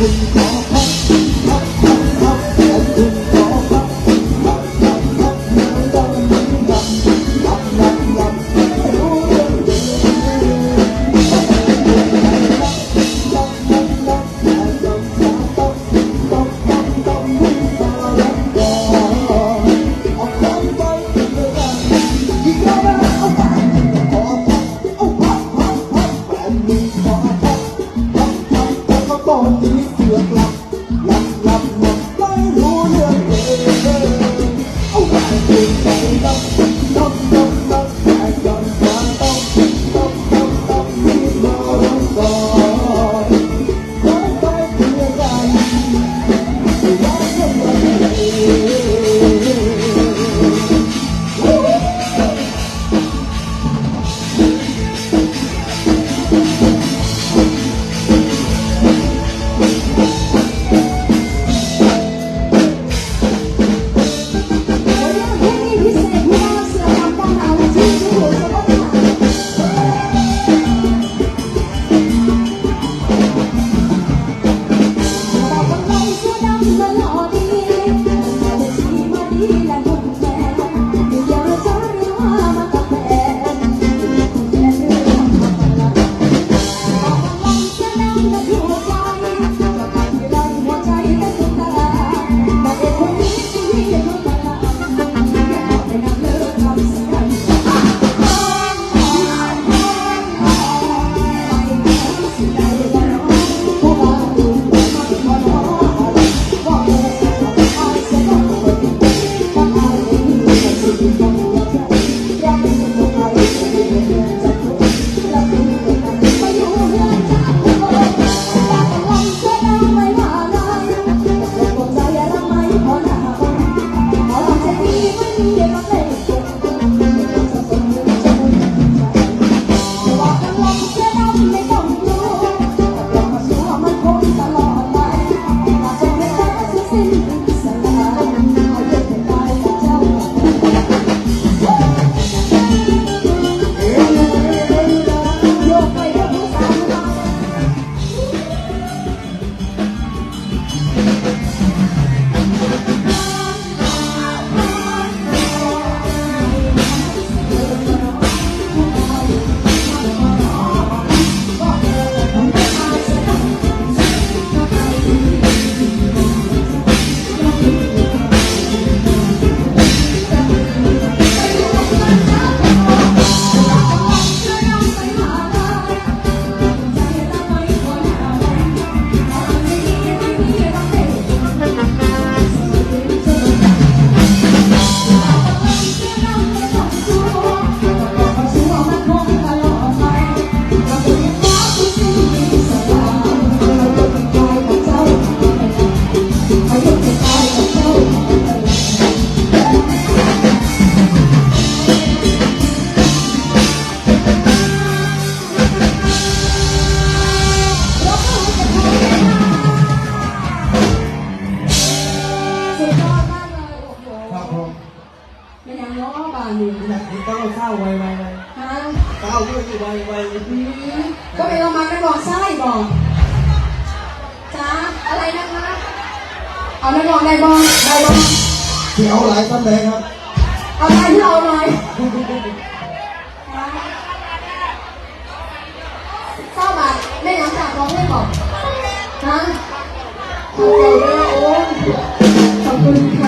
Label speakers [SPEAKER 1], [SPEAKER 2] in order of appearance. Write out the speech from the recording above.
[SPEAKER 1] 如果今天 เนาะ
[SPEAKER 2] บ้านนี้ยก้เก้าเศร้าไวไวไวฮะเก้าด้
[SPEAKER 1] วยที่ไวไว
[SPEAKER 2] อืมก็เป็นประมาณนั้นบอกใช่บอกจ้าอะไรนะคะเอานักร้องได้บ้างได้บ้าง
[SPEAKER 1] เสีอวหลายตำแหน่งครับ
[SPEAKER 2] เอาอะไรที่เอาอะไรก้าบาทไม่หลังจากร้องไม่บอกฮะขอบคุโอ้ขอบคุณค่ะ